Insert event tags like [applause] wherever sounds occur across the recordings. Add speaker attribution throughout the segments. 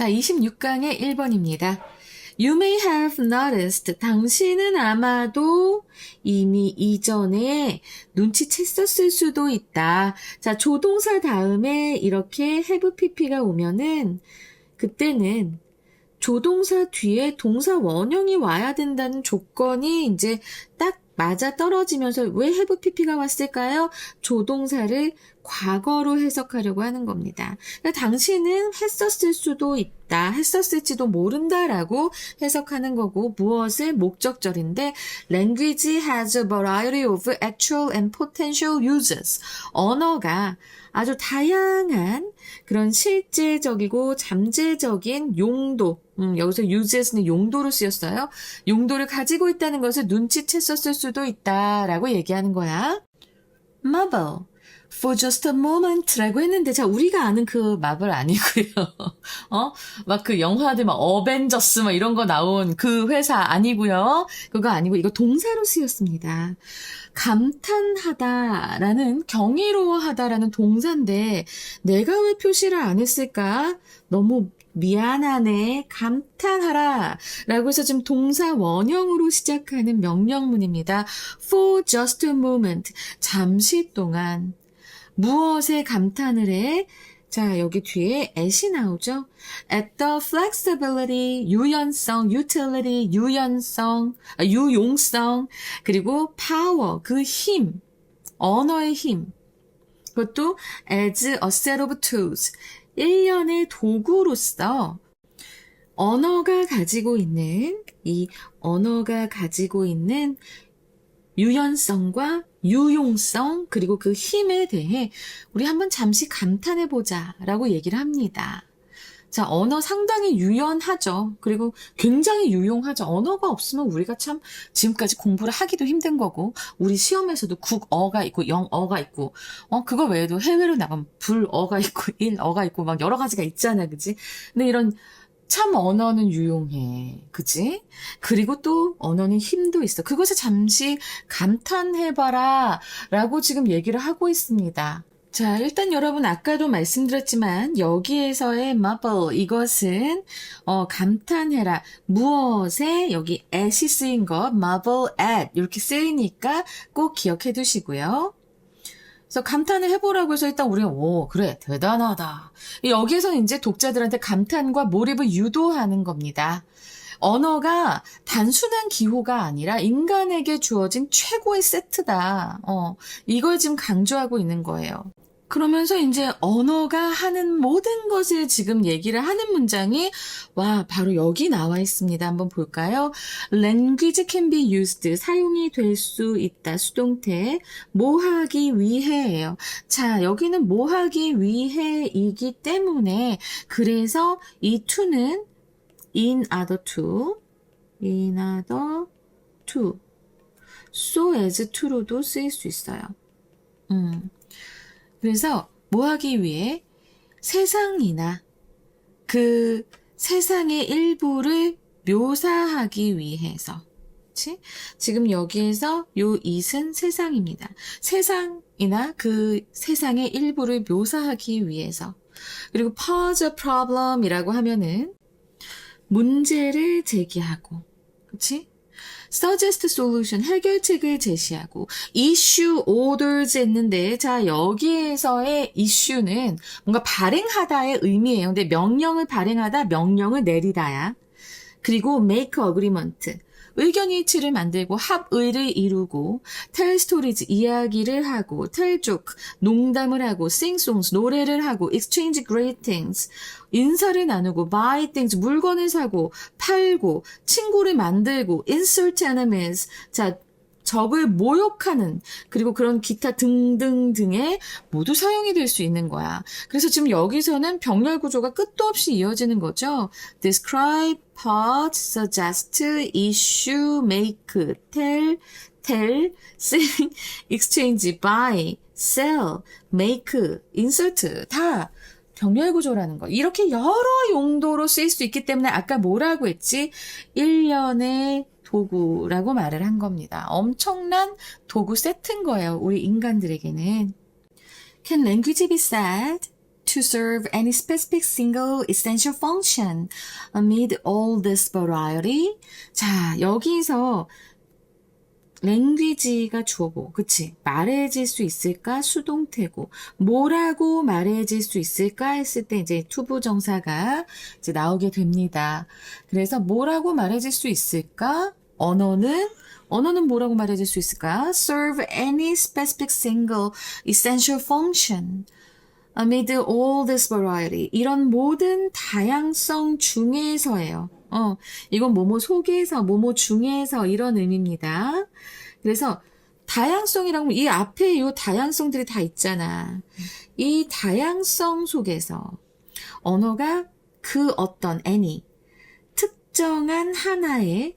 Speaker 1: 자, 26강의 1번입니다. You may have noticed. 당신은 아마도 이미 이전에 눈치챘었을 수도 있다. 자, 조동사 다음에 이렇게 have pp가 오면은 그때는 조동사 뒤에 동사 원형이 와야 된다는 조건이 이제 딱 맞아 떨어지면서 왜 have pp가 왔을까요? 조동사를 과거로 해석하려고 하는 겁니다. 그러니까 당신은 했었을 수도 있다, 했었을지도 모른다라고 해석하는 거고 무엇을 목적절인데 language has a variety of actual and potential uses. 언어가 아주 다양한 그런 실제적이고 잠재적인 용도, 음, 여기서 uses는 용도로 쓰였어요. 용도를 가지고 있다는 것을 눈치챘었을 수도 있다라고 얘기하는 거야. marvel. For just a moment라고 했는데, 자, 우리가 아는 그 마블 아니고요. [laughs] 어? 막 그 영화들 막 어벤져스 막 이런 거 나온 그 회사 아니고요. 그거 아니고 이거 동사로 쓰였습니다. 감탄하다라는 경이로워하다라는 동사인데 내가 왜 표시를 안 했을까? 너무 미안하네, 감탄하라. 라고 해서 지금 동사 원형으로 시작하는 명령문입니다. For just a moment. 잠시 동안. 무엇에 감탄을 해? 자, 여기 뒤에 at이 나오죠? at the flexibility, 유연성, utility, 유연성, 아, 유용성, 그리고 power, 그 힘, 언어의 힘. 그것도 as a set of tools, 일련의 도구로서 언어가 가지고 있는, 이 언어가 가지고 있는 유연성과 유용성 그리고 그 힘에 대해 우리 한번 잠시 감탄해 보자라고 얘기를 합니다. 자, 언어 상당히 유연하죠. 그리고 굉장히 유용하죠. 언어가 없으면 우리가 참 지금까지 공부를 하기도 힘든 거고, 우리 시험에서도 국어가 있고, 영어가 있고, 어, 그거 외에도 해외로 나가면 불어가 있고, 일어가 있고, 막 여러 가지가 있잖아, 그지? 근데 이런 참 언어는 유용해. 그지? 그리고 또 언어는 힘도 있어. 그것을 잠시 감탄해봐라. 라고 지금 얘기를 하고 있습니다. 자, 일단 여러분 아까도 말씀드렸지만 여기에서의 marvel 이것은 어, 감탄해라. 무엇에 여기 at이 쓰인 것 marvel at 이렇게 쓰이니까 꼭 기억해 두시고요. 그래서 감탄을 해보라고 해서 일단 우리가 오 그래 대단하다. 여기에서 이제 독자들한테 감탄과 몰입을 유도하는 겁니다. 언어가 단순한 기호가 아니라 인간에게 주어진 최고의 세트다. 어, 이걸 지금 강조하고 있는 거예요. 그러면서 이제 언어가 하는 모든 것을 지금 얘기를 하는 문장이 와 바로 여기 나와 있습니다. 한번 볼까요? Language can be used 사용이 될 수 있다 수동태 뭐 하기 위해예요. 자 여기는 뭐 하기 위해이기 때문에 그래서 이 to는 in other to in other to so as to로도 쓰일 수 있어요. 음. 그래서 뭐 하기 위해 세상이나 그 세상의 일부를 묘사하기 위해서. 그치? 지금 여기에서 요 it은 세상입니다. 세상이나 그 세상의 일부를 묘사하기 위해서. 그리고 a problem이라고 하면은 문제를 제기하고, 그치? Suggest solution 해결책을 제시하고 issue orders 했는데 자 여기에서의 issue는 뭔가 발행하다의 의미예요. 근데 명령을 발행하다 명령을 내리다야. 그리고 make agreement 의견 일치를 만들고 합의를 이루고 stories 이야기를 하고 joke 농담을 하고 songs 노래를 하고 exchange greetings 인사를 나누고 buy things 물건을 사고 팔고 친구를 만들고 insult enemies 자 적을 모욕하는 그리고 그런 기타 등등 등의 모두 사용이 될 수 있는 거야. 그래서 지금 여기서는 병렬 구조가 끝도 없이 이어지는 거죠. describe, part, suggest, issue, make, tell, tell, sing, exchange, buy, sell, make, insert 다 병렬 구조라는 거. 이렇게 여러 용도로 쓰일 수 있기 때문에 아까 뭐라고 했지? 1년의 도구라고 말을 한 겁니다. 엄청난 도구 세트인 거예요. 우리 인간들에게는. Can language be sad? To serve any specific single essential function amid all this variety. 자, 여기서 랭귀지가 주어고, 그치? 말해질 수 있을까? 수동태고. 뭐라고 말해질 수 있을까? 했을 때 이제 투부 정사가 이제 나오게 됩니다. 그래서 뭐라고 말해질 수 있을까? 언어는 언어는 뭐라고 말해질 수 있을까? Serve any specific single essential function amid all this variety. 이런 모든 다양성 중에서예요. 어, 이건 뭐뭐 속에서, 뭐뭐 중에서 이런 의미입니다. 그래서 다양성이라고 하면 이 앞에 이 다양성들이 다 있잖아. 이 다양성 속에서 언어가 그 어떤 any 특정한 하나의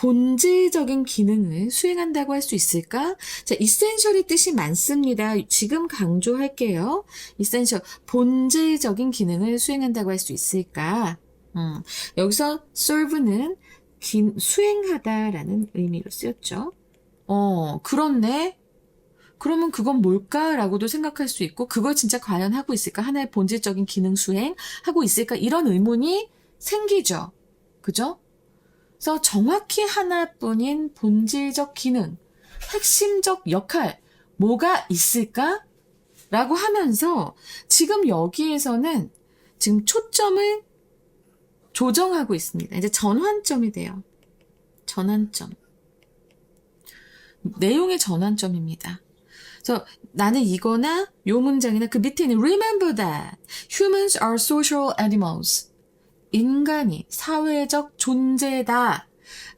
Speaker 1: 본질적인 기능을 수행한다고 할 수 있을까? 자, essential의 뜻이 많습니다. 지금 강조할게요. essential, 본질적인 기능을 수행한다고 할 수 있을까? 음, 여기서 serve는 기- 수행하다라는 의미로 쓰였죠. 어, 그렇네. 그러면 그건 뭘까라고도 생각할 수 있고, 그걸 진짜 과연 하고 있을까? 하나의 본질적인 기능 수행 하고 있을까? 이런 의문이 생기죠. 그죠? 그래서 정확히 하나뿐인 본질적 기능, 핵심적 역할, 뭐가 있을까? 라고 하면서 지금 여기에서는 지금 초점을 조정하고 있습니다. 이제 전환점이 돼요. 전환점. 내용의 전환점입니다. 그래서 나는 이거나 요 문장이나 그 밑에 있는 remember that humans are social animals. 인간이 사회적 존재다.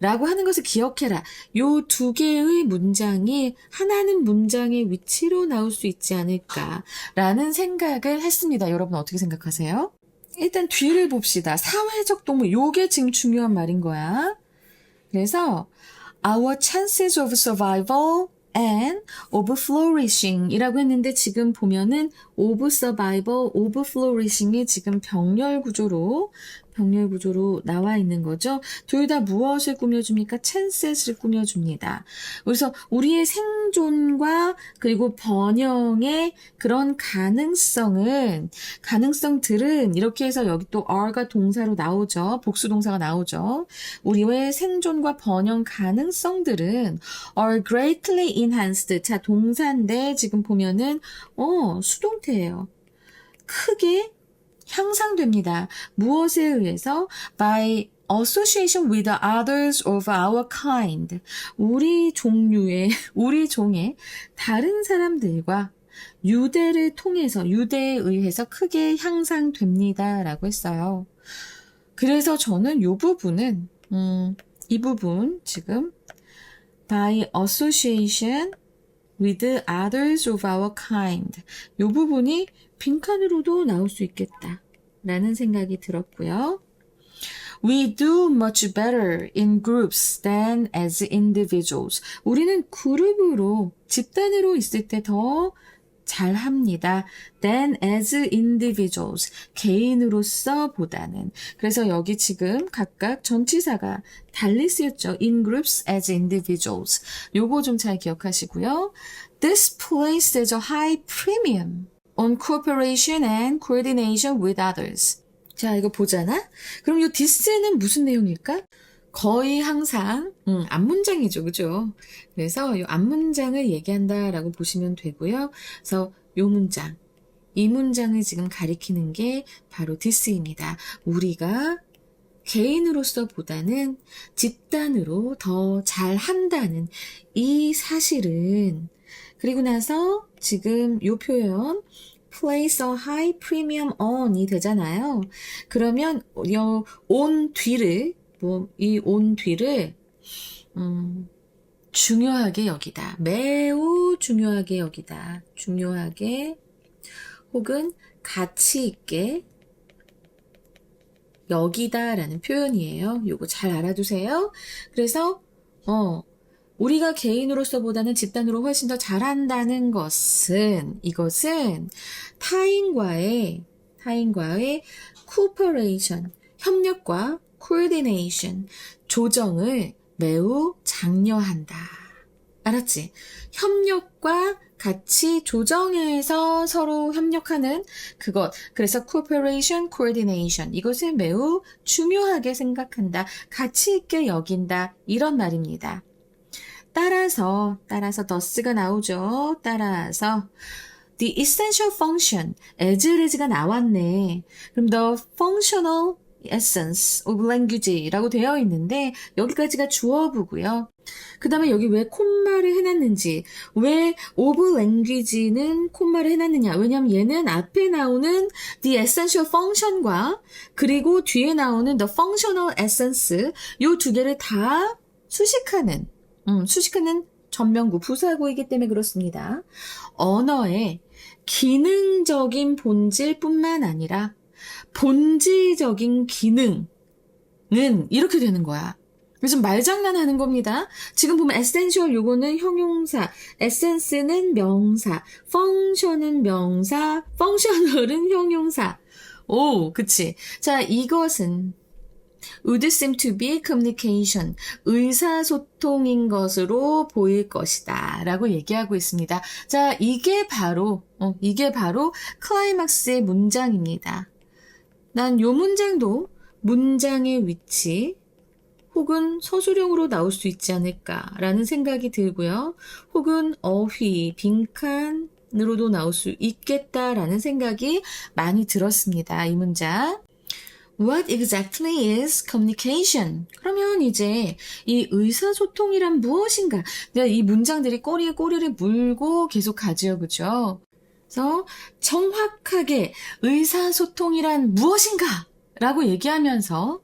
Speaker 1: 라고 하는 것을 기억해라. 요 두 개의 문장이 하나는 문장의 위치로 나올 수 있지 않을까. 라는 생각을 했습니다. 여러분 어떻게 생각하세요? 일단 뒤를 봅시다. 사회적 동물. 요게 지금 중요한 말인 거야. 그래서 our chances of survival and of flourishing 이라고 했는데 지금 보면은 of survival, of flourishing이 지금 병렬 구조로 병렬 구조로 나와 있는 거죠. 둘 다 무엇을 꾸며줍니까? chances 꾸며줍니다. 그래서 우리의 생존과 그리고 번영의 그런 가능성은 가능성들은 이렇게 해서 여기 또 are가 동사로 나오죠. 복수 동사가 나오죠. 우리의 생존과 번영 가능성들은 are greatly enhanced. 자, 동사인데 지금 보면은 어, 수동태예요. 크게 향상됩니다. 무엇에 의해서? by association with others of our kind. 우리 종류의, [laughs] 우리 종의 다른 사람들과 유대를 통해서, 유대에 의해서 크게 향상됩니다. 라고 했어요. 그래서 저는 이 부분은, 음, 이 부분 지금 by association with others of our kind. 이 부분이 빈칸으로도 나올 수 있겠다. 라는 생각이 들었고요. We do much better in groups than as individuals. 우리는 그룹으로, 집단으로 있을 때 더 잘합니다. than as individuals. 개인으로서 보다는. 그래서 여기 지금 각각 전치사가 달리 쓰였죠. in groups as individuals. 요거 좀 잘 기억하시고요. This places a high premium on cooperation and coordination with others. 자, 이거 보잖아? 그럼 이 this는 무슨 내용일까? 거의 항상 음, 앞문장이죠, 그죠? 그래서 이 앞문장을 얘기한다라고 보시면 되고요. 그래서 요 문장, 이 문장을 지금 가리키는 게 바로 this입니다. 우리가 개인으로서 보다는 집단으로 더 잘한다는 이 사실은 그리고 나서 지금 요 표현 place a high premium on이 되잖아요. 그러면 요 on 뒤를 뭐 이 on 뒤를 음, 중요하게 여기다. 매우 중요하게 여기다. 중요하게 혹은 가치 있게 여기다라는 표현이에요. 요거 잘 알아두세요. 그래서 어 우리가 개인으로서보다는 집단으로 훨씬 더 잘한다는 것은 이것은 타인과의 타인과의 cooperation 협력과 coordination 조정을 매우 장려한다. 알았지? 협력과 같이 조정해서 서로 협력하는 그것. 그래서 cooperation, coordination. 이것을 매우 중요하게 생각한다. 가치 있게 여긴다. 이런 말입니다. 따라서, 따라서 thus가 나오죠. 따라서. The essential function, as as가 나왔네. 그럼 the functional essence of language라고 되어 있는데 여기까지가 주어부고요. 그 다음에 여기 왜 콤마를 해놨는지, 왜 of language는 콤마를 해놨느냐. 왜냐면 얘는 앞에 나오는 the essential function과 그리고 뒤에 나오는 the functional essence 요 두 개를 다 수식하는, 음, 수식하는 전명구 부사구이기 때문에 그렇습니다. 언어의 기능적인 본질뿐만 아니라 본질적인 기능은 이렇게 되는 거야. 요즘 말장난 하는 겁니다. 지금 보면 essential 요거는 형용사, essence는 명사, function은 명사, functional은 형용사. 오, 그치. 자, 이것은 would seem to be communication, 의사소통인 것으로 보일 것이다. 라고 얘기하고 있습니다. 자, 이게 바로, 어, 이게 바로 클라이막스의 문장입니다. 난 요 문장도 문장의 위치 혹은 서술형으로 나올 수 있지 않을까라는 생각이 들고요. 혹은 어휘, 빈칸 으로도 나올 수 있겠다라는 생각이 많이 들었습니다. 이 문장. What exactly is communication? 그러면 이제 이 의사소통이란 무엇인가? 내가 이 문장들이 꼬리에 꼬리를 물고 계속 가지요, 그죠? 그래서 정확하게 의사소통이란 무엇인가? 라고 얘기하면서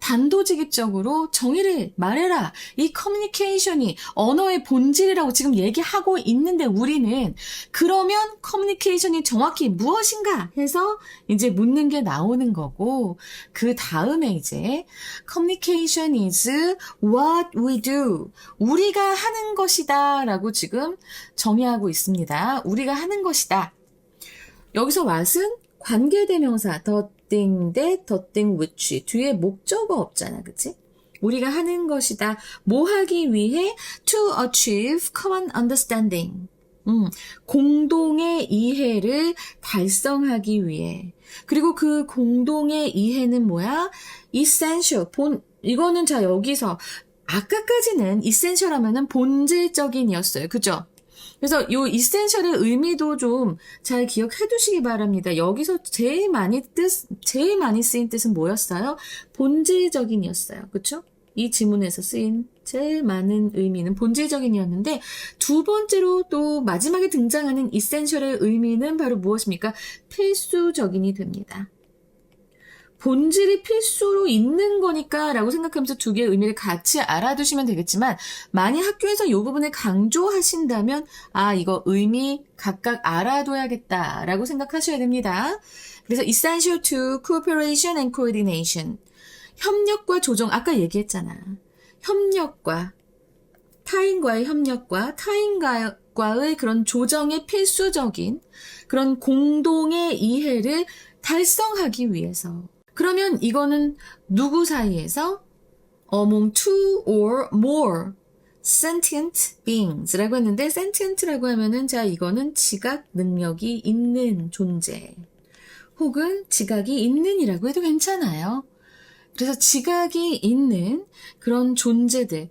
Speaker 1: 단도직입적으로 정의를 말해라. 이 커뮤니케이션이 언어의 본질이라고 지금 얘기하고 있는데 우리는 그러면 커뮤니케이션이 정확히 무엇인가 해서 이제 묻는 게 나오는 거고 그 다음에 이제 communication is what we do. 우리가 하는 것이다 라고 지금 정의하고 있습니다. 우리가 하는 것이다. 여기서 what은 관계대명사 the thing 대 the thing which 뒤에 목적어 없잖아 그치? 우리가 하는 것이다 뭐 하기 위해 to achieve common understanding 음, 공동의 이해를 달성하기 위해 그리고 그 공동의 이해는 뭐야? essential 본 이거는 자 여기서 아까까지는 essential 하면은 본질적인이었어요 그죠? 그래서 요 이센셜의 의미도 좀 잘 기억해 두시기 바랍니다. 여기서 제일 많이 뜻, 제일 많이 쓰인 뜻은 뭐였어요? 본질적인이었어요. 그쵸? 이 지문에서 쓰인 제일 많은 의미는 본질적인이었는데 두 번째로 또 마지막에 등장하는 이센셜의 의미는 바로 무엇입니까? 필수적인이 됩니다. 본질이 필수로 있는 거니까 라고 생각하면서 두 개의 의미를 같이 알아두시면 되겠지만 만약 학교에서 이 부분을 강조하신다면 아 이거 의미 각각 알아둬야겠다 라고 생각하셔야 됩니다. 그래서 essential to cooperation and coordination 협력과 조정 아까 얘기했잖아. 협력과 타인과의 협력과 타인과의 그런 조정의 필수적인 그런 공동의 이해를 달성하기 위해서 그러면 이거는 누구 사이에서 among two or more sentient beings라고 했는데 sentient라고 하면은 자 이거는 지각 능력이 있는 존재 혹은 지각이 있는이라고 해도 괜찮아요. 그래서 지각이 있는 그런 존재들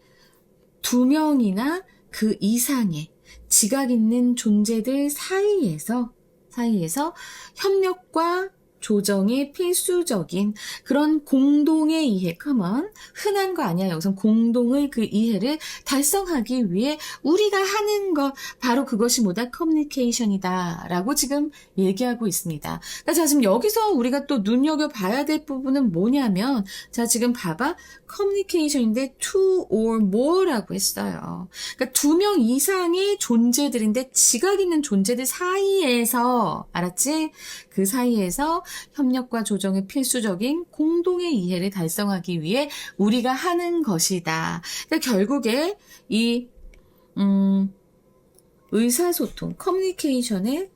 Speaker 1: 두 명이나 그 이상의 지각 있는 존재들 사이에서 사이에서 협력과 조정이 필수적인 그런 공동의 이해, common, 흔한 거 아니야. 여기서 공동의 그 이해를 달성하기 위해 우리가 하는 것, 바로 그것이 뭐다? 커뮤니케이션이다. 라고 지금 얘기하고 있습니다. 그러니까 자, 지금 여기서 우리가 또 눈여겨봐야 될 부분은 뭐냐면, 자, 지금 봐봐. 커뮤니케이션인데 two or more라고 했어요. 그러니까 두 명 이상의 존재들인데 지각 있는 존재들 사이에서, 알았지? 그 사이에서 협력과 조정의 필수적인 공동의 이해를 달성하기 위해 우리가 하는 것이다. 그러니까 결국에 이 음, 의사소통, 커뮤니케이션의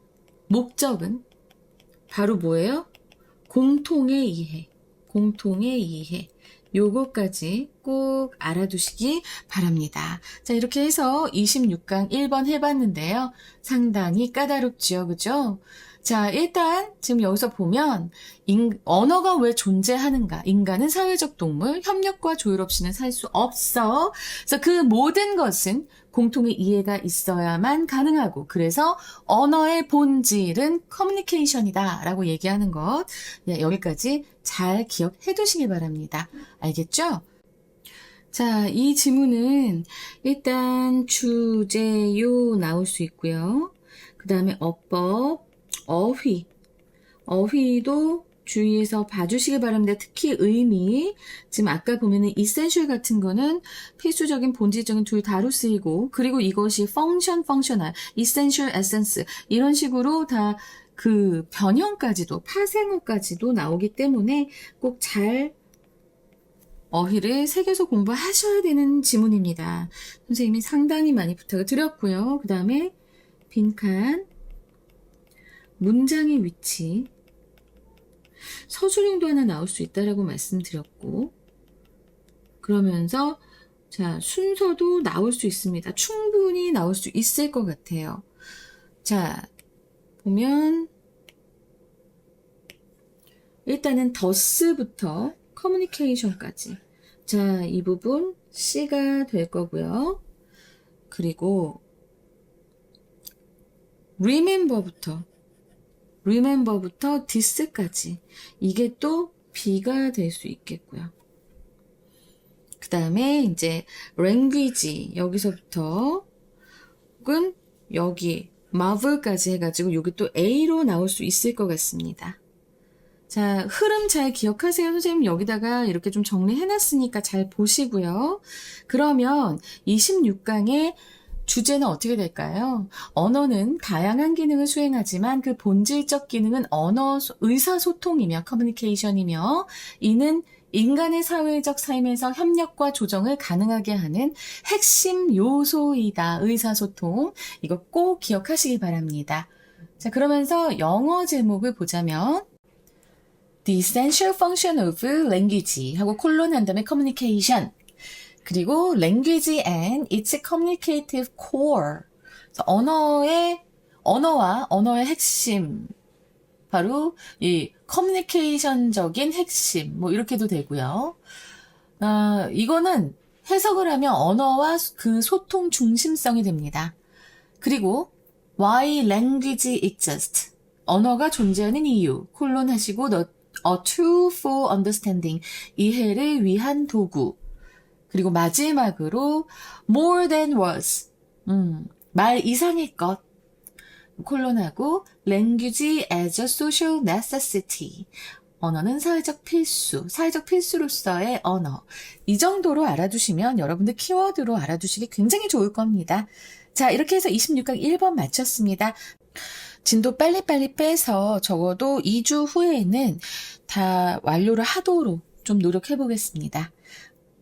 Speaker 1: 목적은 바로 뭐예요? 공통의 이해, 공통의 이해. 요거까지 꼭 알아두시기 바랍니다. 자, 이렇게 해서 26강 1번 해봤는데요. 상당히 까다롭지요. 그죠? 자, 일단 지금 여기서 보면 인- 언어가 왜 존재하는가? 인간은 사회적 동물, 협력과 조율 없이는 살 수 없어. 그래서 그 모든 것은 공통의 이해가 있어야만 가능하고 그래서 언어의 본질은 커뮤니케이션이다 라고 얘기하는 것 네, 여기까지 잘 기억해 두시기 바랍니다. 알겠죠? 자, 이 지문은 일단 주제요 나올 수 있고요. 그 다음에 어법, 어휘. 어휘도 주의해서 봐주시기 바랍니다. 특히 의미. 지금 아까 보면은 essential 같은 거는 필수적인 본질적인 둘 다로 쓰이고, 그리고 이것이 function, functional, essential, essence. 이런 식으로 다 그 변형까지도, 파생어까지도 나오기 때문에 꼭 잘 어휘를 새겨서 공부하셔야 되는 지문입니다. 선생님이 상당히 많이 부탁을 드렸고요. 그 다음에 빈칸, 문장의 위치, 서술형도 하나 나올 수 있다라고 말씀드렸고, 그러면서 자 순서도 나올 수 있습니다. 충분히 나올 수 있을 것 같아요. 자 보면 일단은 더스부터 커뮤니케이션까지. 자, 이 부분 C가 될 거고요. 그리고 remember부터 remember부터 this까지 이게 또 B가 될 수 있겠고요. 그 다음에 이제 language 여기서부터 혹은 여기 marvel까지 해가지고 여기 또 A로 나올 수 있을 것 같습니다. 자, 흐름 잘 기억하세요. 선생님 여기다가 이렇게 좀 정리해놨으니까 잘 보시고요. 그러면 26강의 주제는 어떻게 될까요? 언어는 다양한 기능을 수행하지만 그 본질적 기능은 언어 소- 의사소통이며 커뮤니케이션이며 이는 인간의 사회적 삶에서 협력과 조정을 가능하게 하는 핵심 요소이다. 의사소통. 이거 꼭 기억하시기 바랍니다. 자, 그러면서 영어 제목을 보자면 The essential function of language 하고 콜론 한 다음에 communication 그리고 language and its communicative core. 언어의 언어와 언어의 핵심. 바로 이 커뮤니케이션적인 핵심. 뭐 이렇게도 되고요. 아, 이거는 해석을 하면 언어와 그 소통 중심성이 됩니다. 그리고 why language exists. 언어가 존재하는 이유. 콜론 하시고 너- a tool for understanding. 이해를 위한 도구 그리고 마지막으로 more than words 음, 말 이상의 것 콜론하고 language as a social necessity 언어는 사회적 필수, 사회적 필수로서의 언어. 이 정도로 알아두시면 여러분들 키워드로 알아두시기 굉장히 좋을 겁니다. 자, 이렇게 해서 26강 1번 마쳤습니다. 진도 빨리빨리 빼서 적어도 2주 후에는 다 완료를 하도록 좀 노력해 보겠습니다.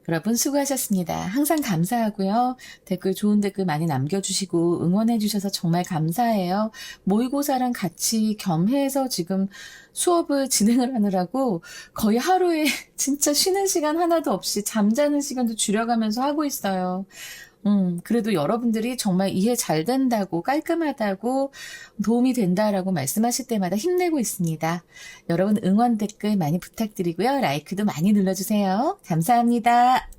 Speaker 1: 여러분 수고하셨습니다. 항상 감사하고요. 댓글 좋은 댓글 많이 남겨주시고 응원해 주셔서 정말 감사해요. 모의고사랑 같이 겸해서 지금 수업을 [laughs] 진행을 하느라고 거의 하루에 [laughs] 진짜 쉬는 시간 하나도 없이 잠자는 시간도 줄여가면서 하고 있어요. 음, 그래도 여러분들이 정말 이해 잘 된다고, 깔끔하다고, 도움이 된다라고 말씀하실 때마다 힘내고 있습니다. 여러분 응원 댓글 많이 부탁드리고요. 라이크도 많이 눌러주세요. 감사합니다.